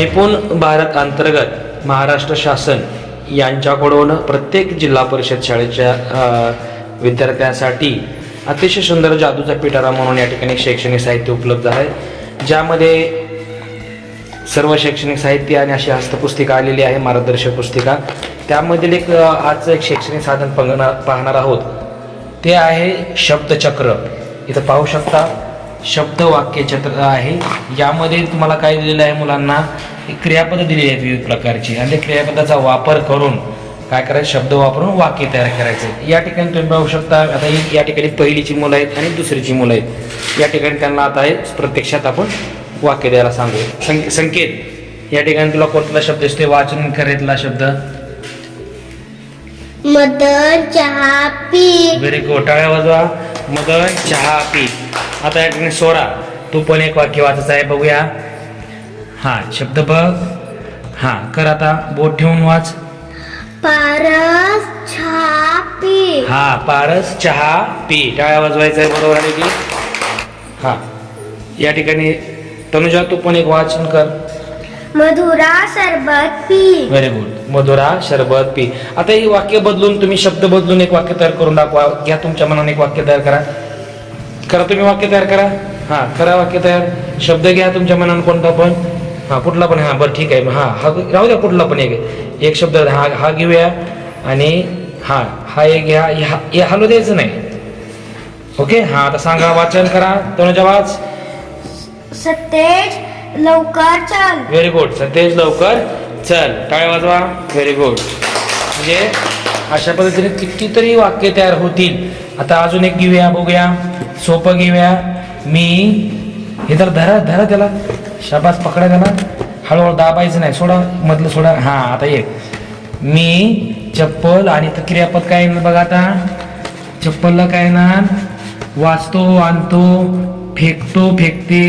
निपुण भारत अंतर्गत महाराष्ट्र शासन यांच्याकडून प्रत्येक जिल्हा परिषद शाळेच्या विद्यार्थ्यांसाठी अतिशय सुंदर जादूचा पिटारा म्हणून या ठिकाणी शैक्षणिक साहित्य उपलब्ध आहे. ज्यामध्ये सर्व शैक्षणिक साहित्य आणि अशी हस्तपुस्तिका आलेली आहे मार्गदर्शक पुस्तिका. त्यामधील एक आजचं एक शैक्षणिक साधन पाहणार पाहणार आहोत. ते आहे शब्दचक्र. इथं पाहू शकता. शब्द वाक्यचक्र आहे. यामध्ये तुम्हाला काय दिलेलं आहे मुलांना? क्रियापद दिलेली आहेत विविध प्रकारची. आणि त्या क्रियापदाचा वापर करून काय करायचं? शब्द वापरून वाक्य तयार करायचे. या ठिकाणी तुम्ही पाहू शकता आता ही या ठिकाणी पहिलीची मुलं आहेत आणि दुसरीची मुलं आहेत. या ठिकाणी त्यांना आता हे प्रत्यक्षात आपण वाक्य द्यायला सांगू सं संकेत. या ठिकाणी तुला कोणता शब्द दिसतोय? वाचन करायतला शब्द. मदन चहा पी. व्हेरी गुड टाळ्या वाजवा. मदन चहा पी. आता या ठिकाणी सोरा. तू पण एक वाक्य वाचायचं आहे बघूया. हा शब्द बघ. हा कर आता बोट ठेवून वाच. पारस चहा पी हा पारस चहा पी टाळ्या वाजवायचं आहे बरोबर आहे की? हा. या ठिकाणी तनुजा तू पण एक वाचन कर. मधुरा सरबत पी. व्हेरी गुड मधुरा शरबत पी. आता ही वाक्य बदलून तुम्ही शब्द बदलून एक वाक्य तयार करून दाखवा. घ्या तुमच्या मनाने एक वाक्य तयार करा. करा तुम्ही वाक्य तयार करा. हा करा वाक्य तयार. शब्द घ्या तुमच्या मनाने कोणता पण. हा कुठला पण हा बरं ठीक आहे. हा हा राहू द्या कुठला पण एक. एक शब्द हा हा घेऊया. आणि हा हा एक घ्या. ह्या हे हलू द्यायचं नाही. ओके? हा आता सांगा वाचन करा. तनुजा वाच. सतेज लवकर चल. व्हेरी गुड सतेज लवकर चल. टाळ्या वाजवा. व्हेरी गुड म्हणजे अशा पद्धतीने कितीतरी वाक्य तयार होतील. आता अजून एक घेऊया बघूया. सोपं घेऊया. मी हे तर धरा धरा त्याला. शाबास पकडा त्याला. हळूहळू दाबायचं नाही. सोडा मधलं सोडा. हां आता एक मी चप्पल आणि तर क्रियापद काय बघा आता. चप्पलला काय ना? वाचतो आणतो फेकतो फेकते.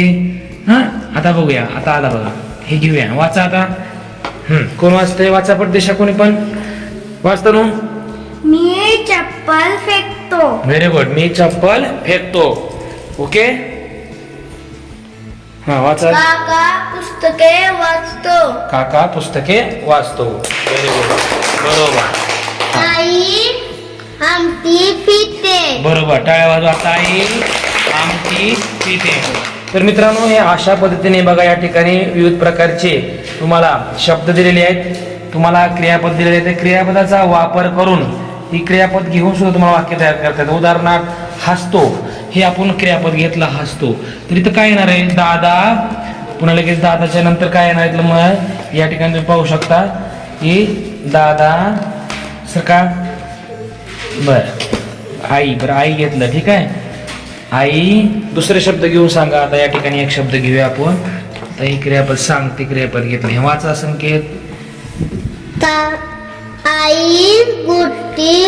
हां आता बघूया. आता आला बघा. हे घेऊया. वाचा आता. कोण वाचतंय? वाचा पडदेशा कोणी पण. वाचतो ना? चप्पल फेकतो. व्हेरी गुड मी चप्पल फेकतो. ओके हा वाचा. काका पुस्तके वाचतो. काका पुस्तके वाचतो. व्हेरी गुड बरोबर. आई आमटी पिते. बरोबर. टाळ्या वाजवा ताई. आमची पिते. तर मित्रांनो हे अशा पद्धतीने बघा या ठिकाणी विविध प्रकारचे तुम्हाला शब्द दिलेले आहेत. तुम्हाला क्रियापद दिलेले आहेत. त्या क्रियापदाचा वापर करून ही क्रियापद घेऊन सुद्धा तुम्हाला वाक्य तयार करतात उदाहरणार्थ हसतो. हे आपण क्रियापद घेतला हसतो. तर इथं काय येणार आहे? दादा. पुन्हा लगेच दादाच्या नंतर काय येणार आहे? मग या ठिकाणी तुम्ही पाहू शकता. की दादा. सर का? बर. आई बरं आई घेतलं. ठीक आहे. आई दुसरे शब्द घेऊन सांगा. आता या ठिकाणी एक शब्द घेऊया आपण. ही क्रियापद सांग ते क्रियापद घेतलं. हे वाचा संकेत. आई गोष्टी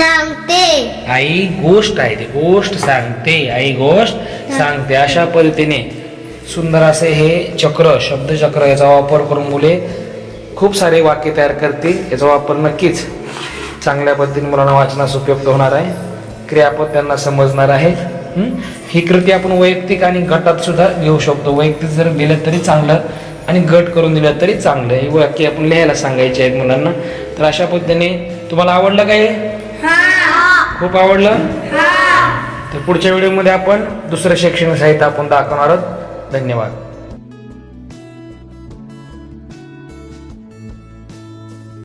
सांगते. आई गोष्ट आहे ते. गोष्ट सांगते. आई गोष्ट सांगते. अशा पद्धतीने सुंदर असे हे चक्र शब्दचक्र याचा वापर करून मुले खूप सारे वाक्य तयार करतील. याचा वापर नक्कीच चांगल्या पद्धतीने मुलांना वाचनास उपयुक्त होणार आहे. क्रियापद त्यांना समजणार आहे. हं? कृती आपण वैयक्तिक आणि गटात सुद्धा घेऊ शकतो. वैयक्तिक जर दिलं तरी चांगलं आणि गट करून दिलं तरी चांगलं. ही वाक्य आपण लिहायला सांगायचे आहेत मुलांना. तर अशा पद्धतीने तुम्हाला आवडलं काय? खूप आवडलं? तर पुढच्या व्हिडिओमध्ये आपण दुसरं शैक्षणिक साहित्य आपण दाखवणार आहोत. धन्यवाद.